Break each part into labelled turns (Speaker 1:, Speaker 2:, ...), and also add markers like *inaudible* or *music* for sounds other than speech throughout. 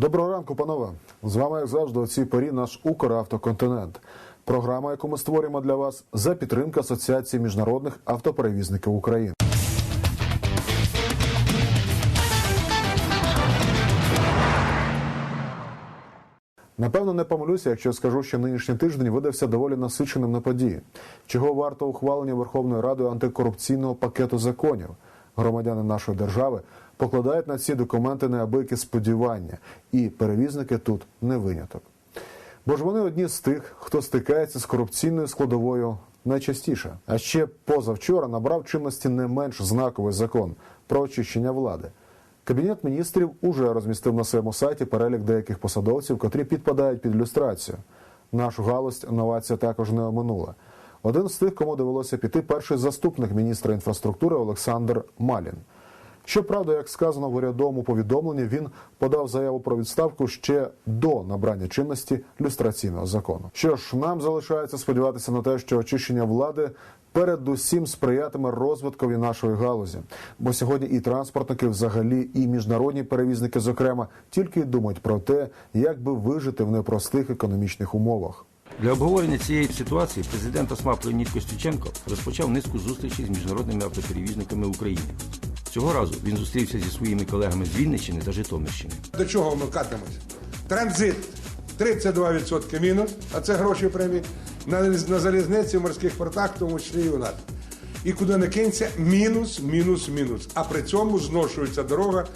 Speaker 1: Доброго ранку, панове. З вами, як завжди, у цій порі наш Укравтоконтинент. Програма, яку ми створюємо для вас за підтримки Асоціації міжнародних автоперевізників України. Напевно, не помилюся, якщо скажу, що нинішній тиждень видався доволі насиченим на події, чого варто ухвалення Верховною Радою антикорупційного пакету законів. Громадяни нашої держави покладають на ці документи неабиякі сподівання, і перевізники тут не виняток. Бо ж вони одні з тих, хто стикається з корупційною складовою найчастіше. А ще позавчора набрав чинності не менш знаковий закон про очищення влади. Кабінет міністрів уже розмістив на своєму сайті перелік деяких посадовців, котрі підпадають під люстрацію. Нашу галузь новація також не оминула. Один з тих, кому довелося піти, перший заступник міністра інфраструктури Олександр Малін. Щоправда, як сказано в урядовому повідомленні, він подав заяву про відставку ще до набрання чинності люстраційного закону. Що ж, нам залишається сподіватися на те, що очищення влади передусім сприятиме розвиткові нашої галузі. Бо сьогодні і транспортники, взагалі, і міжнародні перевізники, зокрема, тільки думають про те, як би вижити в непростих економічних умовах.
Speaker 2: Для обговорення цієї ситуації президент ОСМАП Леонід розпочав низку зустрічей з міжнародними автоперевізниками України. Цього разу він зустрівся зі своїми колегами з Вінниччини та Житомирщини.
Speaker 3: До чого ми катимось? Транзит 32% мінус, а це гроші премії. На, на залізниці, в морських портах, в тому числі і у нас. І куди не кинься, мінус, мінус, мінус. А при цьому зношується дорога,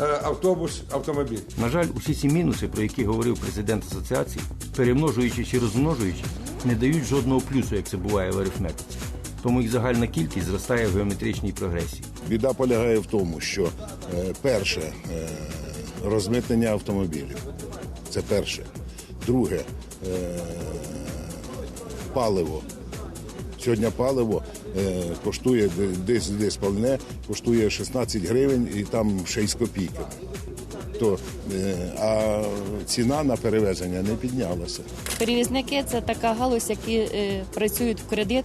Speaker 3: е, автобус, автомобіль.
Speaker 2: На жаль, усі ці мінуси, про які говорив президент асоціації, перемножуючи чи розмножуючи, не дають жодного плюсу, як це буває в арифметиці. Тому їх загальна кількість зростає в геометричній прогресії.
Speaker 4: Біда полягає в тому, що е, перше е, розмитнення автомобілів. Це перше. Друге е, паливо. Сьогодні паливо коштує десь десь пальне, коштує 16 гривень і там 6 копійками. То, а ціна на перевезення не піднялася.
Speaker 5: Перевізники це така галузь, які працюють в кредит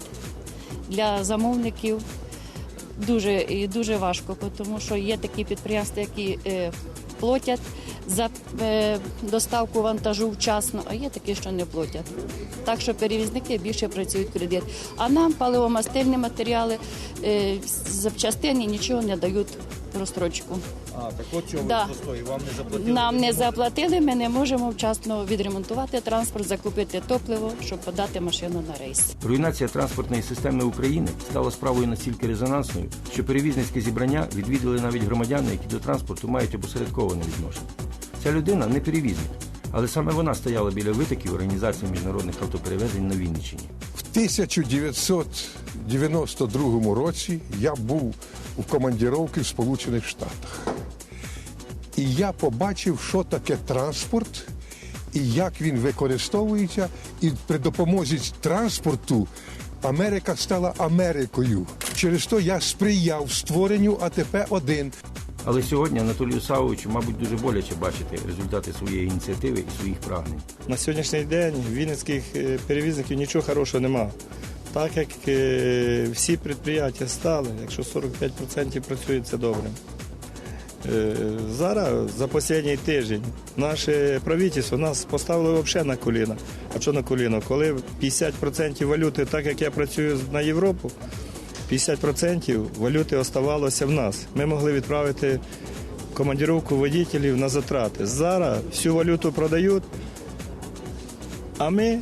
Speaker 5: для замовників. Дуже і дуже важко, тому що є такі підприємства, які е, платять за е, доставку вантажу вчасно, а є такі, що не платять. Так що перевізники більше працюють кредит. А нам паливомастильні матеріали, е, запчастини нічого не дають розстрочку.
Speaker 6: А, так от чого
Speaker 5: Да.
Speaker 6: ви простої, вам не заплатили?
Speaker 5: Нам не заплатили, ми не можемо вчасно відремонтувати транспорт, закупити топливо, щоб подати машину на рейс.
Speaker 2: Руйнація транспортної системи України стала справою настільки резонансною, що перевізницьке зібрання відвідали навіть громадяни, які до транспорту мають опосередковане відношення. Ця людина не перевізник, але саме вона стояла біля витоків організації міжнародних автоперевезень на Вінниччині.
Speaker 7: В 1992 році я був у командіровці в Сполучених Штатах. І я побачив, що таке транспорт і як він використовується. І при допомозі транспорту Америка стала Америкою. Через то я сприяв створенню АТП-1.
Speaker 2: Але сьогодні Анатолію Савовичу, мабуть, дуже боляче бачити результати своєї ініціативи і своїх прагнень.
Speaker 6: На сьогоднішній день вінницьких е, перевізників нічого хорошого нема. Так як е, всі підприємства стали, якщо 45% працює, це добре. Е, Зараз за останній тиждень наше правительство нас поставило взагалі на коліна. А що на коліно? Коли 50% валюти, так як я працюю на Європу, 50% валюти оставалося в нас. Ми могли відправити командировку водителів на затрати. Зараз всю валюту продають, а ми,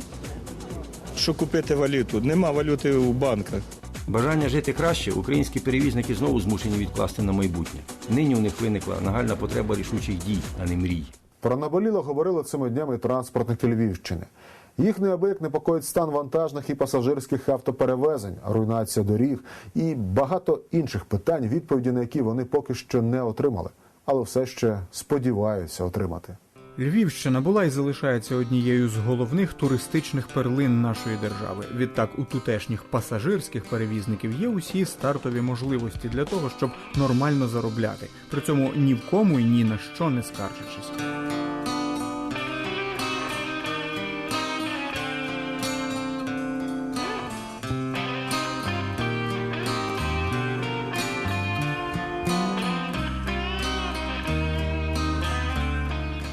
Speaker 6: що купити валюту? Нема валюти у банках.
Speaker 2: Бажання жити краще українські перевізники знову змушені відкласти на майбутнє. Нині у них виникла нагальна потреба рішучих дій, а не мрій.
Speaker 1: Про наболіло говорили цими днями транспортники Львівщини. Їх неабияк непокоїть стан вантажних і пасажирських автоперевезень, руйнація доріг і багато інших питань, відповіді на які вони поки що не отримали, але все ще сподіваються отримати.
Speaker 8: Львівщина була і залишається однією з головних туристичних перлин нашої держави. Відтак, у тутешніх пасажирських перевізників є усі стартові можливості для того, щоб нормально заробляти, при цьому ні в кому і ні на що не скаржачись.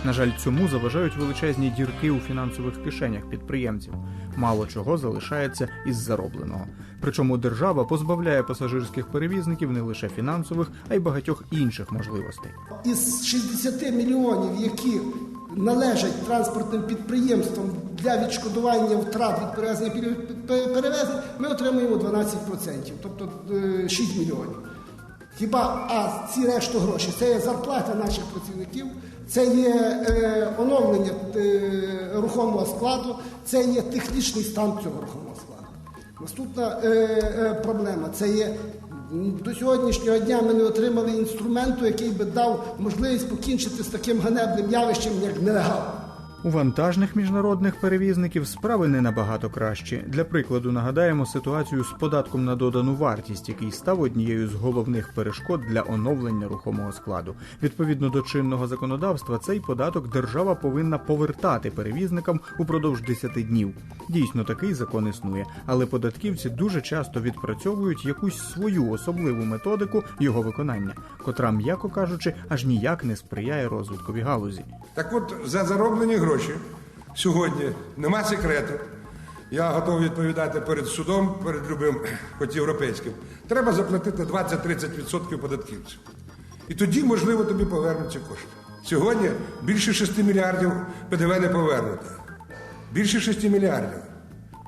Speaker 8: На жаль, цьому заважають величезні дірки у фінансових кишенях підприємців. Мало чого залишається із заробленого. Причому держава позбавляє пасажирських перевізників не лише фінансових, а й багатьох інших можливостей.
Speaker 9: із 60 мільйонів, які належать транспортним підприємствам для відшкодування втрат від перевезення перевезень, ми отримуємо 12%, тобто е, 6 мільйонів. Хіба а ці решту гроші це є зарплата наших працівників, це є е, оновлення е, рухомого складу, це є технічний стан цього рухомого складу. Наступна е, е, проблема це є до сьогоднішнього дня ми не отримали інструменту, який би дав можливість покінчити з таким ганебним явищем, як нелегал.
Speaker 8: У вантажних міжнародних перевізників справи не набагато кращі. Для прикладу нагадаємо ситуацію з податком на додану вартість, який став однією з головних перешкод для оновлення рухомого складу. Відповідно до чинного законодавства, цей податок держава повинна повертати перевізникам упродовж 10 днів. Дійсно, такий закон існує, але податківці дуже часто відпрацьовують якусь свою особливу методику його виконання, котра, м'яко кажучи, аж ніяк не сприяє розвиткові галузі.
Speaker 3: Так от за зароблені гроші сьогодні нема секрету. Я готовий відповідати перед судом, перед любим, *clears throat* хоч європейським. Треба заплатити 20-30% податківців. І тоді, можливо, тобі повернуться кошти. Сьогодні більше 6 мільярдів ПДВ не повернуто. Більше 6 мільярдів.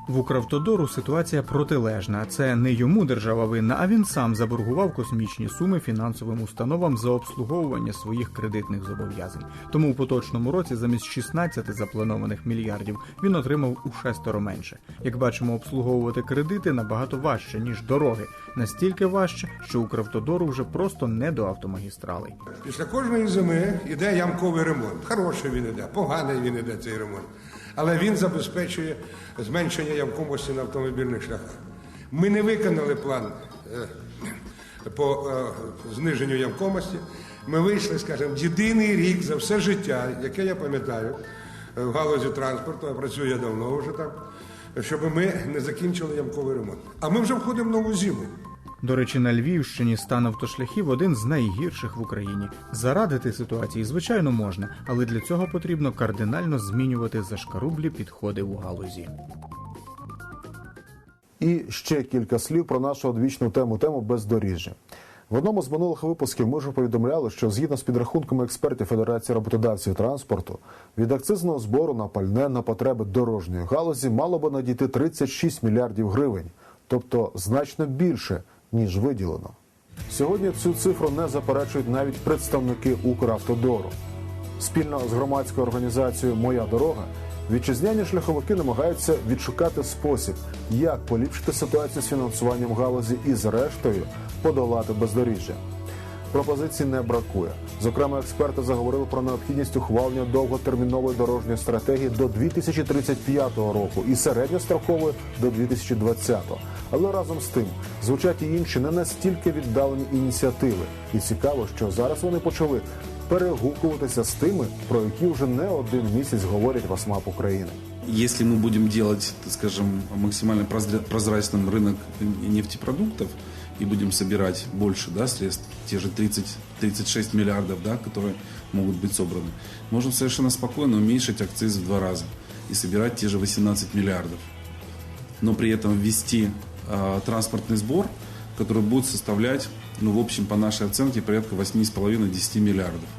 Speaker 8: В Укравтодору ситуація протилежна. Це не йому держава винна, а він сам заборгував космічні суми фінансовим установам за обслуговування своїх кредитних зобов'язань. Тому у поточному році замість 16 запланованих мільярдів він отримав у шестеро менше. Як бачимо, обслуговувати кредити набагато важче ніж дороги, настільки важче, що Укравтодору вже просто не до автомагістралей.
Speaker 3: Після кожної зими йде ямковий ремонт. Хороший він іде, поганий він іде цей ремонт. Але він забезпечує зменшення ямковості на автомобільних шляхах. Ми не виконали план е, по е, зниженню ямковості. Ми вийшли, скажімо, єдиний рік за все життя, яке я пам'ятаю е, в галузі транспорту, а працюю я давно вже там, щоб ми не закінчили ямковий ремонт. А ми вже входимо в нову зиму.
Speaker 8: До речі, на Львівщині стан автошляхів один з найгірших в Україні. Зарадити ситуації, звичайно, можна, але для цього потрібно кардинально змінювати зашкарублі підходи у галузі.
Speaker 1: І ще кілька слів про нашу одвічну тему тему бездоріжжя. В одному з минулих випусків ми вже повідомляли, що згідно з підрахунками експертів Федерації роботодавців транспорту, від акцизного збору на пальне на потреби дорожньої галузі мало би надійти 36 мільярдів гривень, тобто значно більше ніж виділено. Сьогодні цю цифру не заперечують навіть представники Укравтодору. Спільно з громадською організацією Моя дорога вітчизняні шляховики намагаються відшукати спосіб, як поліпшити ситуацію з фінансуванням галузі і, зрештою, подолати бездоріжжя Пропозицій не бракує. Зокрема, експерти заговорили про необхідність ухвалення довготермінової дорожньої стратегії до 2035 року і середньострокової до 2020. Але разом з тим звучать і інші не настільки віддалені ініціативи. І цікаво, що зараз вони почали перегукуватися з тими, про які вже не один місяць говорять в АСМАП України.
Speaker 10: Если мы будем делать, так скажем, максимально прозра- прозрачным рынок нефтепродуктов и будем собирать больше да, средств, те же 30, 36 миллиардов, да, которые могут быть собраны, можно совершенно спокойно уменьшить акциз в два раза и собирать те же 18 миллиардов. Но при этом ввести э, транспортный сбор, который будет составлять, ну, в общем, по нашей оценке, порядка 8,5-10 миллиардов.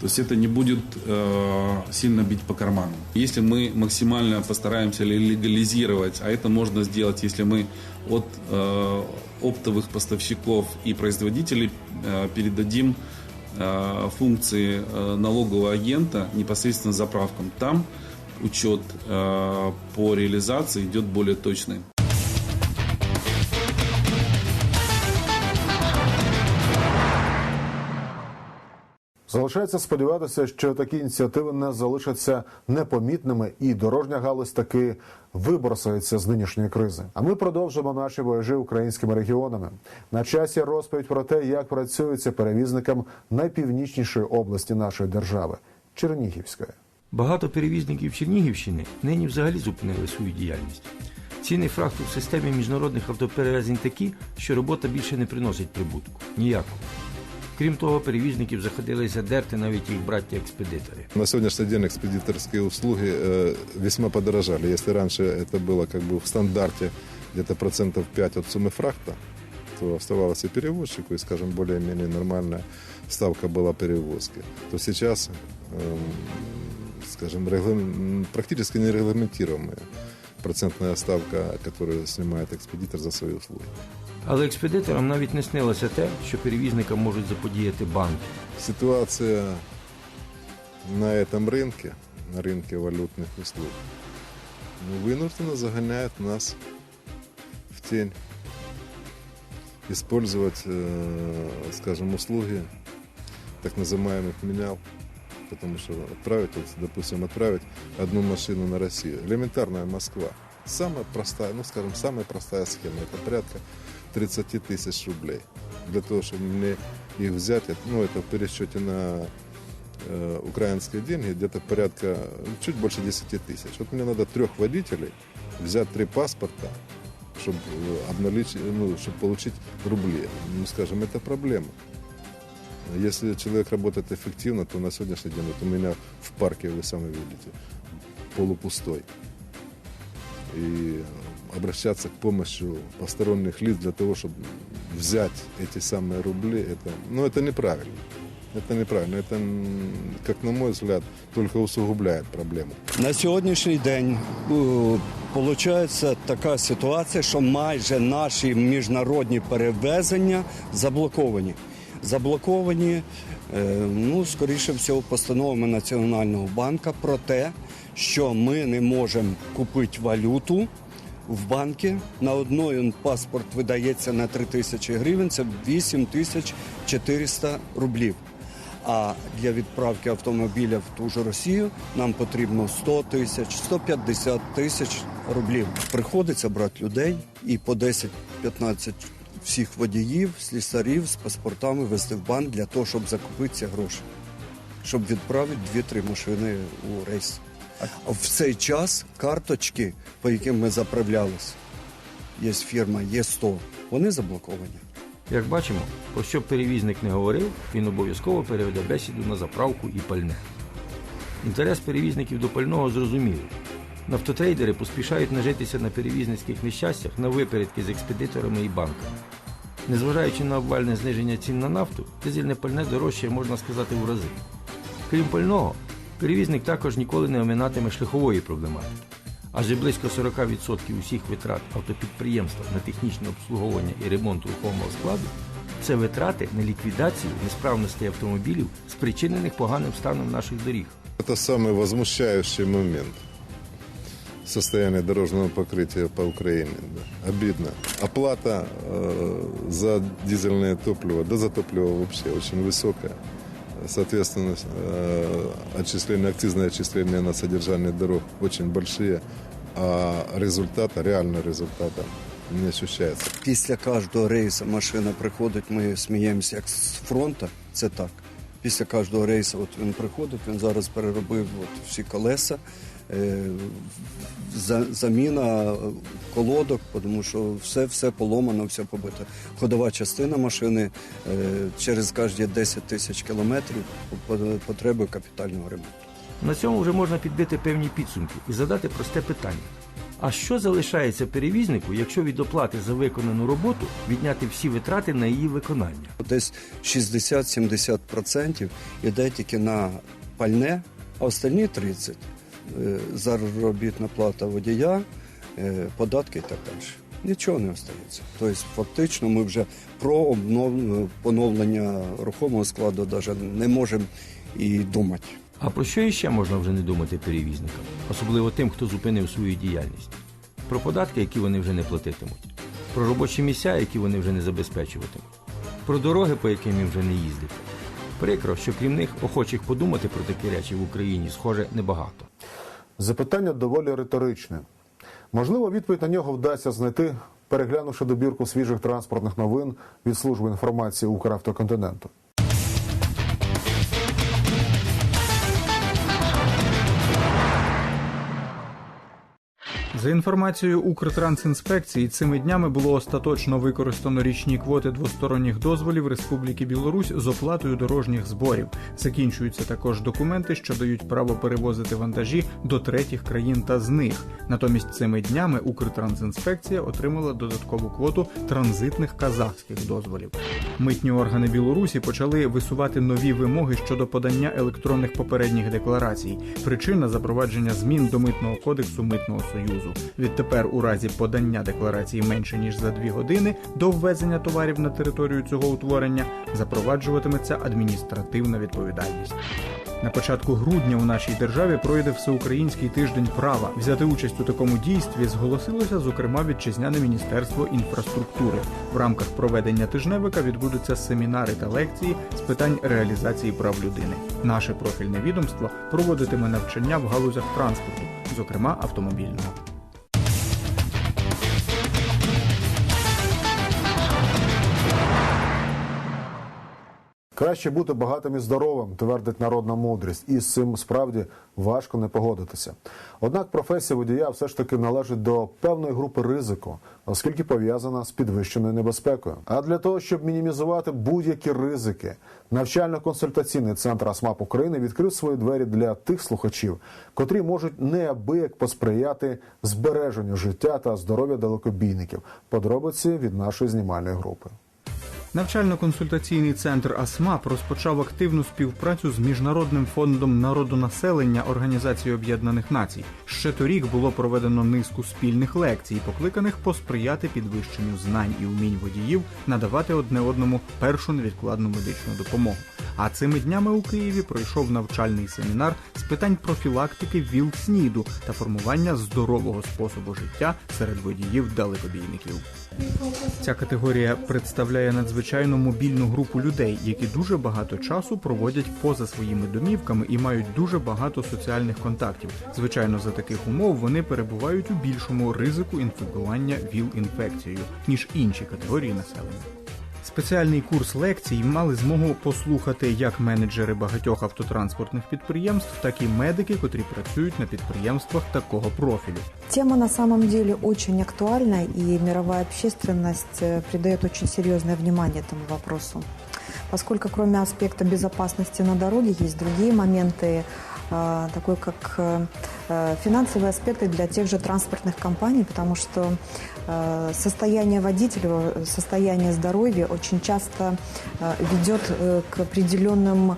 Speaker 10: То есть это не будет э, сильно бить по карману. Если мы максимально постараемся ле- легализировать, а это можно сделать, если мы от э, оптовых поставщиков и производителей э, передадим э, функции э, налогового агента непосредственно заправкам, там учет э, по реализации идет более точный.
Speaker 1: Залишається сподіватися, що такі ініціативи не залишаться непомітними, і дорожня галузь таки виборсається з нинішньої кризи. А ми продовжимо наші вояжі українськими регіонами. На часі розповідь про те, як працюється перевізникам найпівнічнішої області нашої держави Чернігівської.
Speaker 2: Багато перевізників Чернігівщини нині взагалі зупинили свою діяльність. Ціни фрахту в системі міжнародних автоперевезень такі, що робота більше не приносить прибутку. Ніякого. Крім того, перевізників заходилися дерти навіть їх браття-експедитори.
Speaker 11: На сегодняшний день экспедиторские услуги э, весьма подорожали. Если раньше это было как бы в стандарте где-то процентов 5 от суммы фрахта, то оставалось и перевозчику, и, скажем, более-менее нормальная ставка была перевозки, то сейчас, эм, скажем, реглам- практически нерегламентируемая процентная ставка, которую снимает экспедитор за свои услуги.
Speaker 2: Але експедиторам навіть не снилося те, що перевізникам можуть заподіяти банки.
Speaker 11: Ситуация на этом рынке, на рынке валютных услуг, ну, вынужденно загоняет нас в тень. Использовать, э, скажем, услуги так называемых менял, Потому что отправить, вот, допустим, отправить одну машину на Россию. Элементарная Москва. Самая простая, ну, скажем, самая простая схема. Это порядка 30 тысяч рублей. Для того, чтобы мне их взять, ну, это в пересчете на э, украинские деньги, где-то порядка, ну, чуть больше 10 тысяч. Вот мне надо трех водителей, взять три паспорта, чтобы обналичить, ну, чтобы получить рубли. Ну, скажем, это проблема. Если человек работает эффективно, то на сегодняшний день, вот у меня в парке, вы сами видите, полупустой. И обращаться к помощи посторонних лиц для того, чтобы взять эти самые рубли, это, ну, это неправильно. Это неправильно. Это, м, как на мой взгляд, только усугубляет проблему.
Speaker 12: На сьогоднішній день виходить така ситуація, що майже наші міжнародні перевезення заблоковані. Заблоковані, е, ну, скоріше всього, постановами Національного банку про те, що ми не можемо купити валюту в банки. На одної паспорт видається на 3 тисячі гривень, це 8 тисяч 400 рублів. А для відправки автомобіля в ту ж Росію нам потрібно 100 тисяч, 150 тисяч рублів. Приходиться брати людей і по 10-15 всіх водіїв, слісарів з паспортами вести в банк для того, щоб закупити ці гроші, щоб відправити 2-3 машини у рейс. А в цей час карточки, по яким ми заправлялись, є фірма, є 100, вони заблоковані.
Speaker 2: Як бачимо, про що перевізник не говорив, він обов'язково переведе бесіду на заправку і пальне. Інтерес перевізників до пального зрозумілий. Нафтотрейдери поспішають нажитися на перевізницьких нещастях на випередки з експедиторами і банками. Незважаючи на обвальне зниження цін на нафту, дизельне пальне дорожче, можна сказати, в рази. Крім пального, перевізник також ніколи не оминатиме шляхової проблематики. Адже близько 40% усіх витрат автопідприємства на технічне обслуговування і ремонт рухомого складу це витрати на ліквідацію несправностей автомобілів, спричинених поганим станом наших доріг.
Speaker 11: Это самый возмущающий момент состояния дорожного покрытия по Украине. да. Обидно. Оплата э, за дизельное топливо, да за топливо вообще очень высокая. Соответственно, э, отчисления, акцизные отчисления на содержание дорог очень большие, а результата, реального результата не ощущается.
Speaker 12: Після кожного рейсу машина приходить, ми сміємося як з фронту, це так. Після кожного рейсу от він приходить, він зараз переробив от всі колеса, е, за- заміна колодок, тому що все, все поломано, все побито. Ходова частина машини е, через кожні 10 тисяч кілометрів по- потребує капітального ремонту.
Speaker 2: На цьому вже можна підбити певні підсумки і задати просте питання. А що залишається перевізнику, якщо від оплати за виконану роботу відняти всі витрати на її виконання?
Speaker 12: Десь 60-70% йде тільки на пальне, а останні 30% е, заробітна плата водія, е, податки і так далі. Нічого не остається. Тобто, фактично, ми вже про обнов- поновлення рухомого складу навіть не можемо і думати.
Speaker 2: А про що іще можна вже не думати перевізникам, особливо тим, хто зупинив свою діяльність? Про податки, які вони вже не платитимуть, про робочі місця, які вони вже не забезпечуватимуть, про дороги, по яким їм вже не їздити. Прикро, що крім них охочих подумати про такі речі в Україні, схоже, небагато.
Speaker 1: Запитання доволі риторичне. Можливо, відповідь на нього вдасться знайти, переглянувши добірку свіжих транспортних новин від служби інформації Укравтоконтиненту.
Speaker 8: За інформацією Укртрансінспекції, цими днями було остаточно використано річні квоти двосторонніх дозволів Республіки Білорусь з оплатою дорожніх зборів. Закінчуються також документи, що дають право перевозити вантажі до третіх країн та з них. Натомість цими днями Укртрансінспекція отримала додаткову квоту транзитних казахських дозволів. Митні органи Білорусі почали висувати нові вимоги щодо подання електронних попередніх декларацій. Причина запровадження змін до митного кодексу митного союзу. Відтепер, у разі подання декларації менше ніж за дві години до ввезення товарів на територію цього утворення запроваджуватиметься адміністративна відповідальність. На початку грудня у нашій державі пройде всеукраїнський тиждень права. Взяти участь у такому дійстві зголосилося, зокрема, вітчизняне міністерство інфраструктури. В рамках проведення тижневика відбудуться семінари та лекції з питань реалізації прав людини. Наше профільне відомство проводитиме навчання в галузях транспорту, зокрема автомобільного.
Speaker 1: Краще бути багатим і здоровим, твердить народна мудрість, і з цим справді важко не погодитися. Однак професія водія все ж таки належить до певної групи ризику, оскільки пов'язана з підвищеною небезпекою. А для того, щоб мінімізувати будь-які ризики, навчально-консультаційний центр АСМАП України відкрив свої двері для тих слухачів, котрі можуть неабияк посприяти збереженню життя та здоров'я далекобійників. Подробиці від нашої знімальної групи.
Speaker 8: Навчально-консультаційний центр АСМАП розпочав активну співпрацю з міжнародним фондом народонаселення Організації Об'єднаних Націй. Ще торік було проведено низку спільних лекцій, покликаних посприяти підвищенню знань і умінь водіїв, надавати одне одному першу невідкладну медичну допомогу. А цими днями у Києві пройшов навчальний семінар з питань профілактики ВІЛ-СНІДу та формування здорового способу життя серед водіїв далекобійників. Ця категорія представляє надзвичайно мобільну групу людей, які дуже багато часу проводять поза своїми домівками і мають дуже багато соціальних контактів. Звичайно, за таких умов вони перебувають у більшому ризику інфікування ВІЛ-інфекцією ніж інші категорії населення. Спеціальний курс лекцій мали змогу послухати як менеджери багатьох автотранспортних підприємств, так і медики, котрі працюють на підприємствах такого профілю.
Speaker 13: Тема на самом деле очень актуальна, и мировая общественность э, придает очень серьезное внимание этому вопросу. Поскольку кроме аспекта безопасности на дороге есть другие моменты, э, Такой как э, э, финансовые аспекты для тех же транспортных компаний, потому что э, состояние водителя, состояние здоровья очень часто ведет к определенным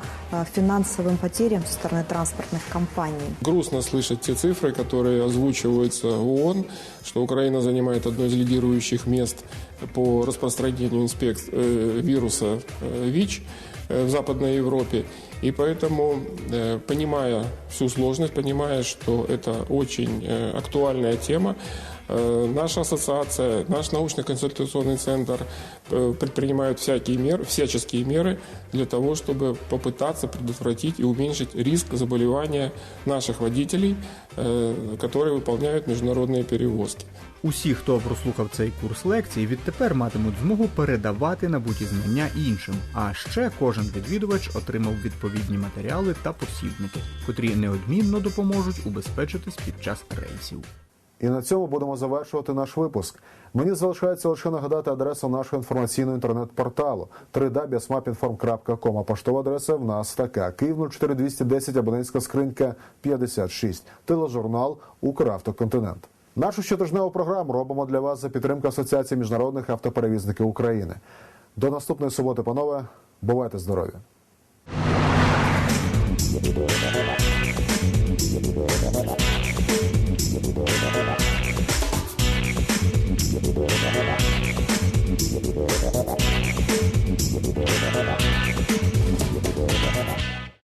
Speaker 13: финансовым потерям со стороны транспортных компаний.
Speaker 14: Грустно слышать те цифры, которые озвучиваются ООН, что Украина занимает одно из лидирующих мест по распространению инспек- э, вируса э, ВИЧ в Западной Европе. И поэтому, э, понимая всю сложность, понимая, что это очень э, актуальная тема, э, наша ассоциация, наш научно-консультационный центр э, предпринимают всякие меры, всяческие меры для того, чтобы попытаться предотвратить и уменьшить риск заболевания наших водителей, э, которые выполняют международные перевозки.
Speaker 8: Усі, хто прослухав цей курс лекцій, відтепер матимуть змогу передавати набуті знання іншим. А ще кожен відвідувач отримав відповідні матеріали та посібники, котрі неодмінно допоможуть убезпечитись під час рейсів.
Speaker 1: І на цьому будемо завершувати наш випуск. Мені залишається лише нагадати адресу нашого інформаційного інтернет-порталу www.smapinform.com. А поштова адреса в нас така: Київ 04210, абонентська скринька 56, тележурнал Укравтоконтинент. Нашу щотижневу програму робимо для вас за підтримки Асоціації міжнародних автоперевізників України. До наступної суботи, панове, бувайте здорові!
Speaker 15: Thank you.